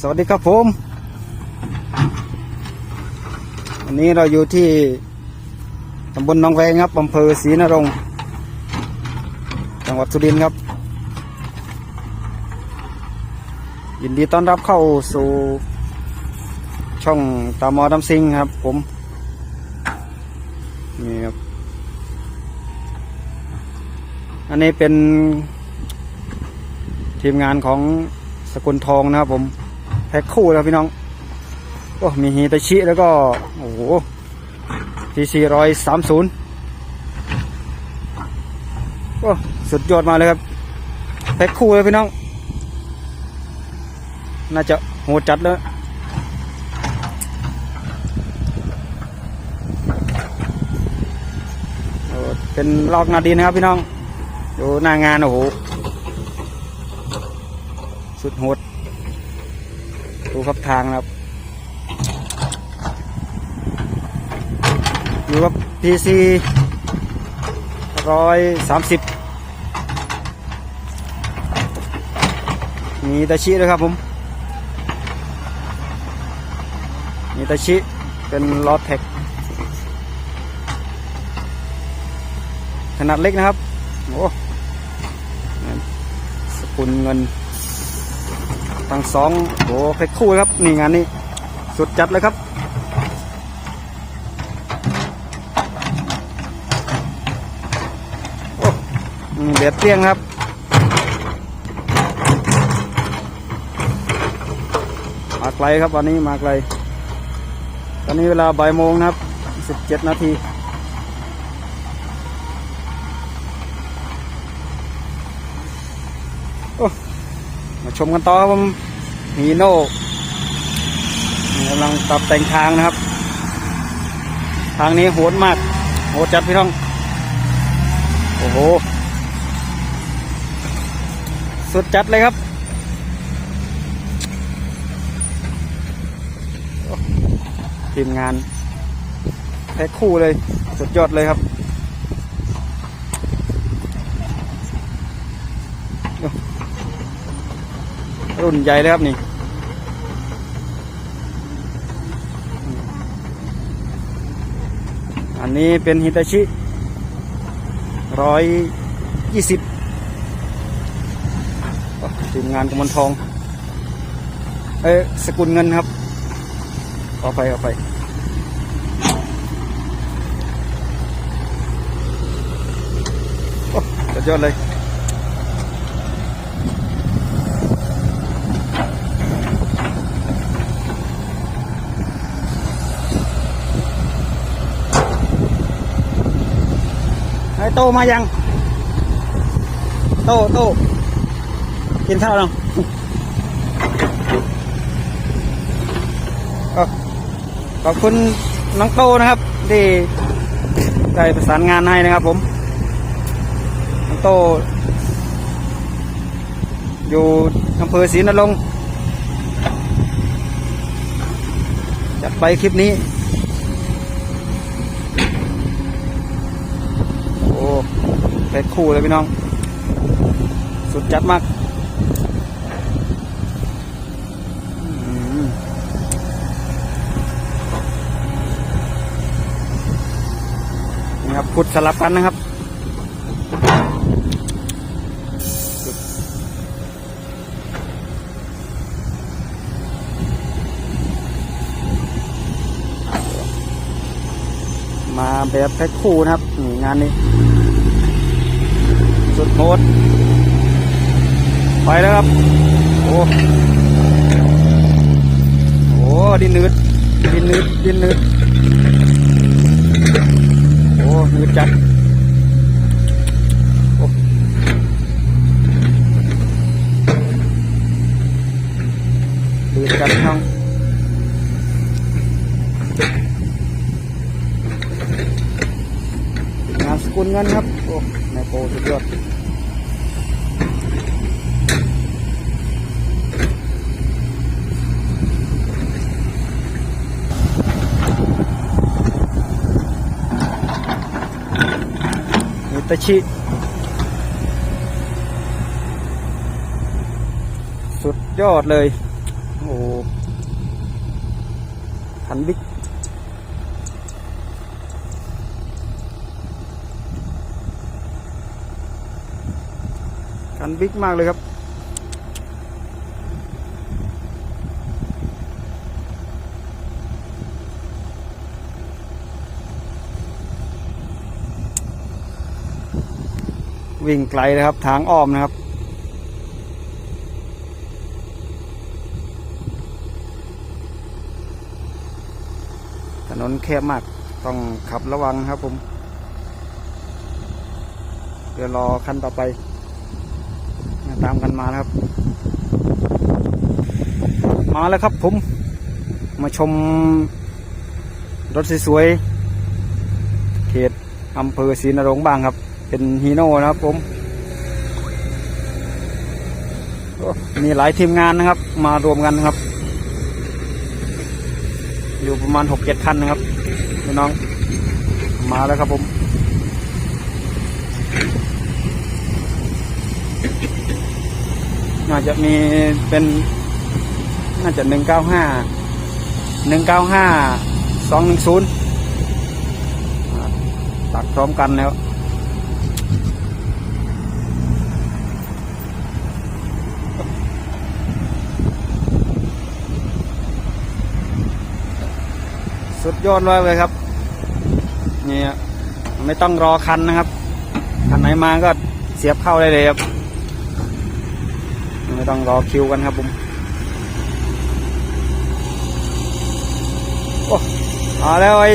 สวัสดีครับผม วันนี้เราอยู่ที่ตำบลหนองแวงครับอำเภอศรีนรงจังหวัดสุรินทร์ครับ ยินดีต้อนรับเข้าสู่ช่องตามอดำซิงครับผมนี่ครับอันนี้เป็นทีมงานของสกุลทองนะครับผม พ็คคู่แล้วพี่น้องโอ้มีฮีตาชิแล้วก็โอ้โหทีซีร้อยสามศูนย์โอ้สุดยอดมาเลยครับแพ็คคู่เลยพี่น้อง น่าจะโหดจัดแล้วเป็นลอกนาดีนะครับพี่น้อง ดูหน้างานโอ้โหสุดโหด ครับทางครับอยู่กับ PC ร้อยสามสิบมีตาชิด้วยครับผม มีตาชิเป็นลอตแท็กขนาดเล็กนะครับ โอ้สกุลเงิน ทั้งสองโอ้เพชรคู่ครับ นี่งานนี้ สุดจัดเลยครับ โอ้เดือดเปรี้ยงครับมาไกลครับวันนี้มาไกล ตอนนี้เวลาบ่ายโมงนะครับสิบเจ็ดนาทีโอ้ ชมกันต่อครับผมฮีโน่กำลังปรับแต่งทางนะครับ ทางนี้โหดมาก โหดจัดพี่น้อง โอ้โห สุดจัดเลยครับ ทีมงานแพ็คคู่เลย สุดยอดเลยครับ รุ่นใหญ่เลยครับนี่อันนี้เป็นฮิตาชิร้อยยี่สิบทีมงานกำมันทอง เอ้สกุลเงินครับขอไปขอไปโอ้สุดยอดเลย โตมายัง โตโตกินข้าวยังขอบคุณน้องโตนะครับ ที่ได้ประสานงานให้นะครับผม น้องโต อยู่อำเภอศรีนรงค์จัดไปคลิปนี้ โอ้เพชร คู่เลยพี่น้อง สุดจัดมากมนี่ครับขุดสลับกันนะครับมาแบบแพ็คคู่นะครับงานนี้ สุดโหดไปแล้วครับ โอ้โอ้ดินนืดดินนืดดินนืดโอ้นืดจัดโอ้นืดจัดน้องงานสกุลเงินครับโอ้ ในโปรสุดยอดมิตาชิสุดยอดเลย โอ้คันบิ๊ก คันบิ๊กมากเลยครับ วิ่งไกลเลยครับ ทางอ้อมนะครับถนนแคบมากต้องขับระวังครับผม เดี๋ยวรอคันต่อไป ตามกันมานะครับ มาแล้วครับผมมาชมรถสวยๆเขตอำเภอศรีนรงค์บางครับ เป็นฮีโน่นะครับผม มีหลายทีมงานนะครับ มารวมกันครับ อยู่ประมาณหกเจ็ดคันนะครับพี่น้องมาแล้วครับผม น่าจะมีเป็น น่าจะหนึ่งเก้าห้าหนึ่งเก้าห้าสองหนึ่งศูนย์ตักพร้อมกันแล้วสุดยอดเลยเลยครับนี่ไม่ต้องรอคันนะครับ คันไหนมาก็เสียบเข้าได้เลยครับ ต้องรอคิวกันครับผมโอ้มาแล้วไอ้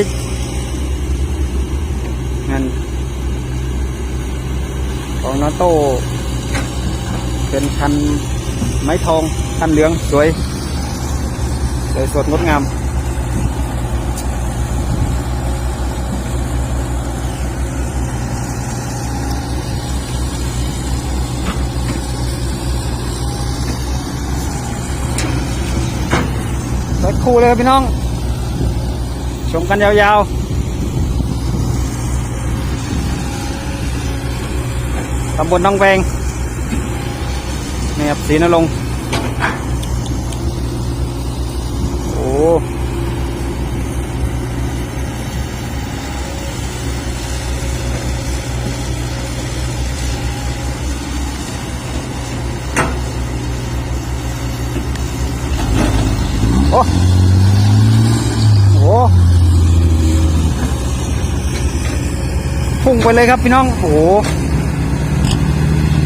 นั่นของนาโต้เป็นคันไม้ทองคันเหลืองสวย สวยสดงดงาม คู่เลยครับพี่น้อง ชมกันยาวๆ ตำบลน้องแวงนี่ครับสีนรงโอ้โหพุ่ง ไปเลยครับพี่น้อง โอ้โห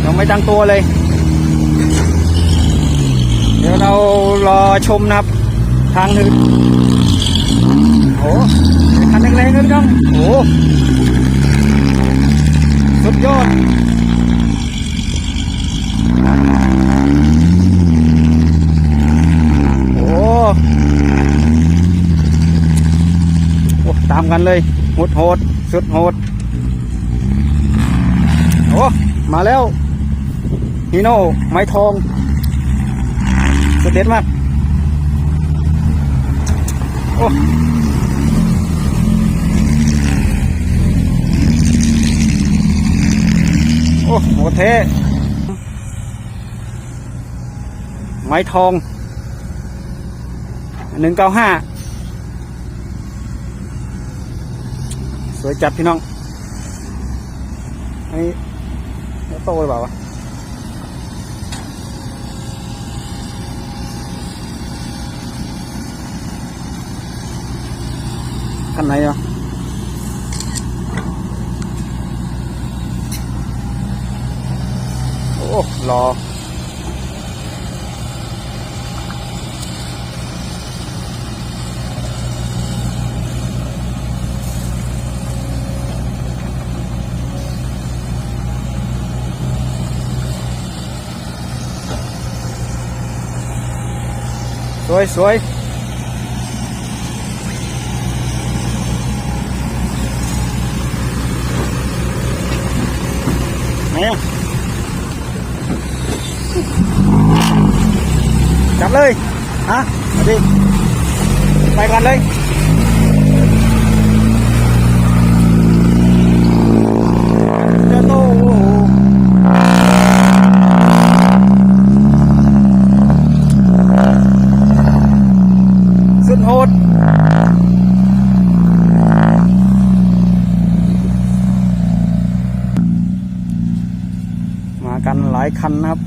ยังไม่ตั้งตัวเลย เดี๋ยวเรารอชมนะครับ ทางหนึ่งโอ้คันแรงๆเลยพี่น้อง โอ้สุดยอดโอ้โอ้ตามกันเลยหดโหดสุดโหด โอ้มาแล้วฮีโน่ไม้ทองสุดเด็ดมาก โอ้โอ้โหเทไม้ทองหนึ่งเก้าห้าสวยจัดพี่น้องอันนี้ แล้วโตหรื อเปล่าวะคันไคันนะครับ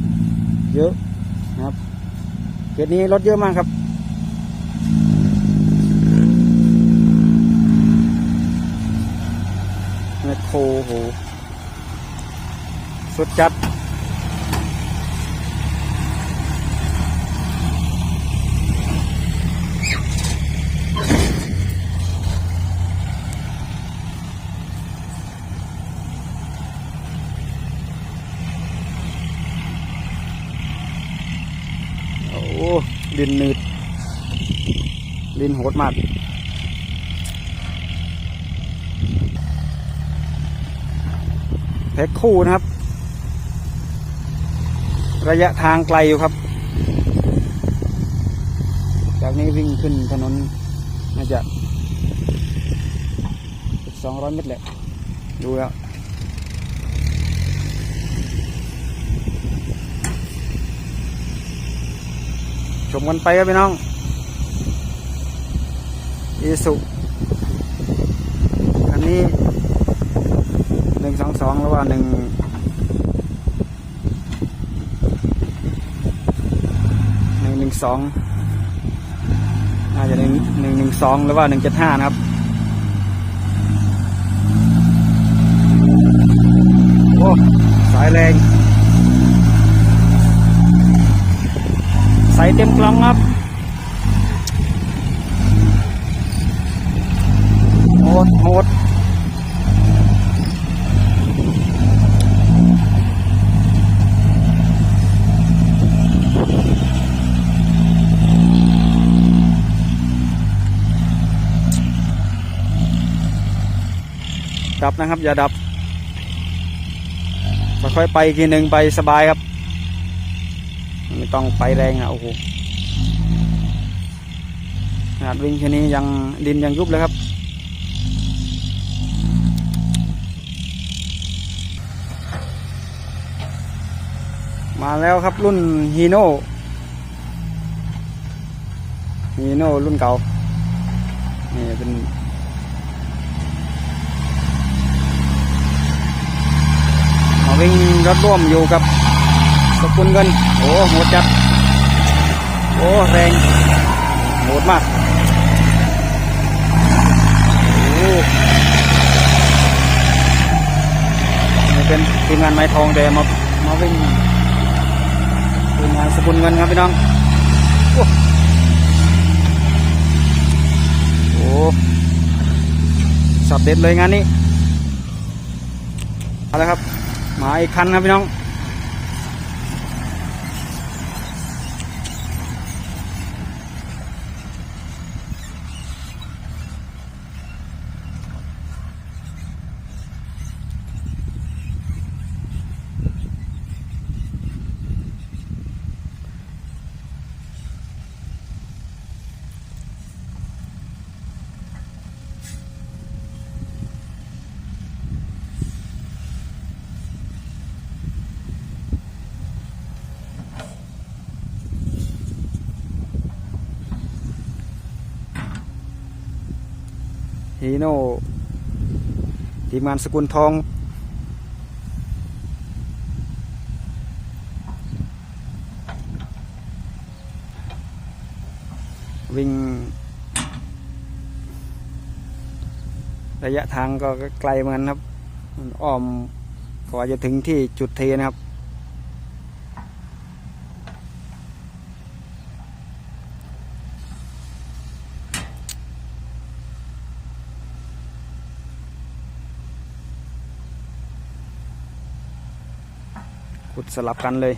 เยอะนะครับเขตนี้รถเยอะมากครับ แมคโครโหสุดจัด โอ้ ดินหนืด ดินโหดมากแพ็คคู่นะครับ ระยะทางไกลอยู่ครับ จากนี้วิ่งขึ้นถนนน่าจะสองร้อยเมตรแหละ ดูแล้ว ชมกันไปครับพี่น้องอีสุอันนี้หนึ่งสองสองหรือว่าหนึ่งหนึ่งหนึ่งสองน่าจะหนึ่งหนึ่งหนึ่งสองหรือว่าหนึ่งเจ็ดห้านะครับโอ้สายแรง ส่เต็มกล่องครับ โหดโหดดับนะครับ อย่าดับค่อยๆไปอีกทีหนึ่งไปสบายครับ ต้องไปแรงอะโอ้โหขนาดวิ่งแค่นี้ยังดินยังยุบเลยครับ มาแล้วครับรุ่นฮีโน่ฮีโน่รุ่นเก่า นี่เป็นมาวิ่งรถร่วมอยู่กับ สกุลเงิน โอ้โหจัด โอ้ แรงโหดมาก โอ้นี่เป็นทีมงานไม้ทองแต่มา มาวิ่งทีมงานสกุลเงินครับพี่น้อง โอ้โหสับเด็ดเลยงานนี้ เอาละครับ มาอีกคันครับพี่น้อง ฮีโน่ทีมงานสกุลทอง วิ่ง ระยะทางก็ไกลเหมือนกันครับอ้อมกว่าจะถึงที่จุดเทนะครับ สลับกันเลย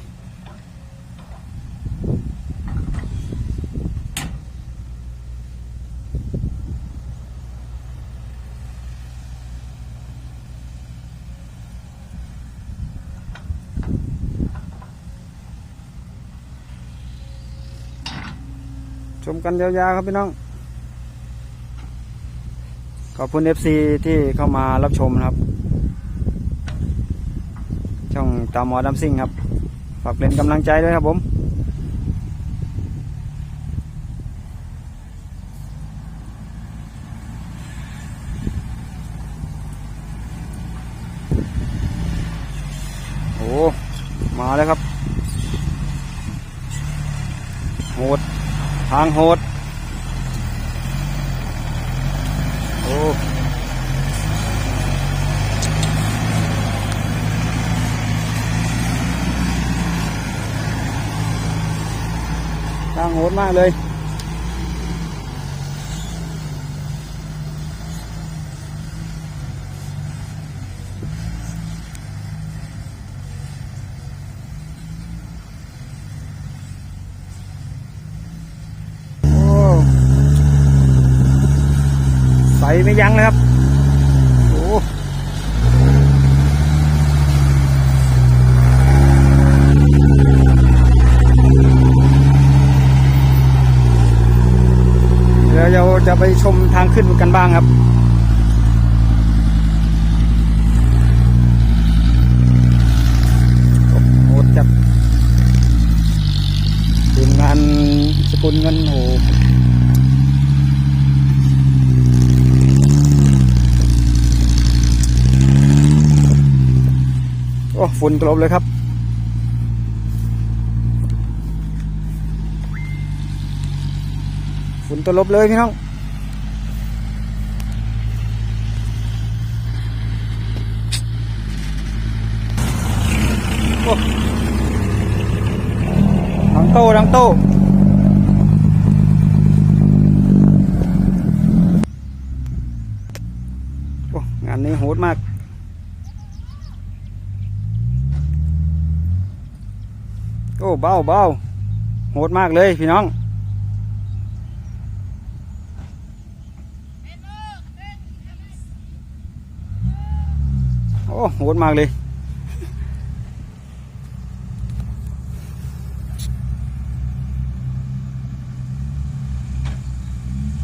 ชมกันยาวๆครับพี่น้อง ขอบคุณ FC ที่เข้ามารับชมนะครับ ช่องตามอดำซิ่งครับ ฝากเป็นกำลังใจด้วยครับผม โอ้ มาแล้วครับ โหด ทางโหด โหดมากเลย ใสไม่ยั้งเลยครับ โอ้เดี๋ยวเราจะไปชมทางขึ้นกันบ้างครับโอ้โหจับทีมงานสกุลเงินโหโอ้ฝุ่นตลบเลยครับ ฝุ่นตลบเลยพี่น้องโอ้ดังโต้ดังโตงานนี้โหดมากโอ้เบาเบาโหดมากเลยพี่น้อง อ้โหดมากเลย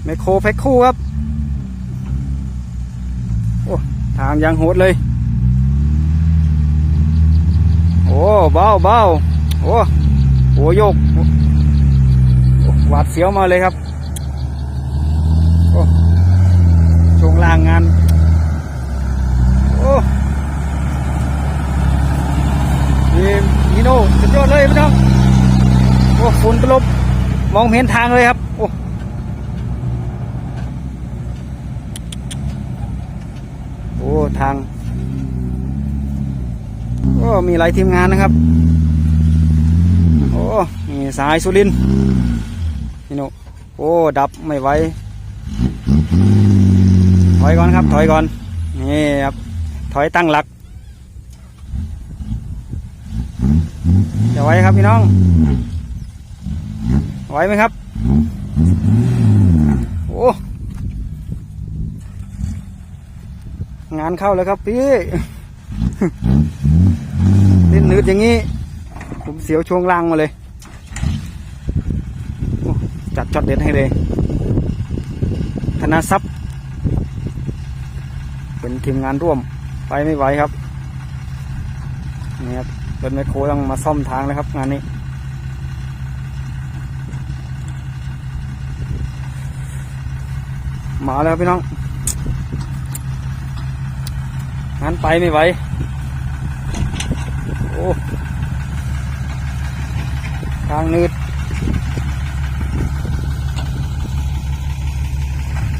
ไมโครแพ็คคู่ครับ โอ้ ทางยังโหดเลย โอ้เบาเบาโอ้โหโยกหวาดเสียวมาเลยครับ โอ้ช่วงล่างงาน โอ้นี่นีโน่สุดยอดเลยพี่น้อง โอ้ฝุ่นตลบ มองเห็นทางเลยครับ โอ้โอ้ทางก็มีหลายทีมงานนะครับ โอ้มีสายสุรินนี่หนูโอ้ ดับไม่ไหวถอยก่อนครับ ถอยก่อน นี่ครับ ถอยตั้งหลักจะไหวครับพี่น้อง ไหวไหมครับ โอ้งานเข้าแล้วครับพี่เล่นนืดอย่างนี้ ผมเสียวช่วงล่างมาเลย จัดจอดเด็ดให้เลย ธนาทรัพย์ เป็นทีมงานร่วม ไปไม่ไหวครับ นี่ครับรถแมคโครต้องมาซ่อมทางแล้วครับ งานนี้ มาแล้วครับพี่น้องงานไปไม่ไหวโอ้ทางนืด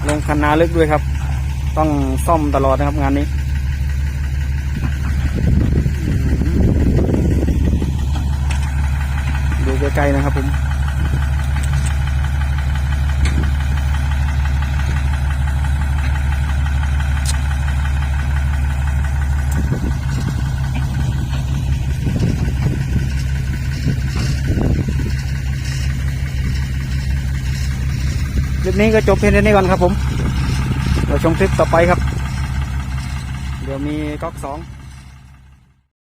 ลงคันนาลึกด้วยครับ ต้องซ่อมตลอดนะครับงานนี้ดูใกล้ๆนะครับผม นี้ก็จบเพียงเท่านี้ก่อนครับผมเราชมคลิปต่อไปครับ เดี๋ยวมีก๊อกสอง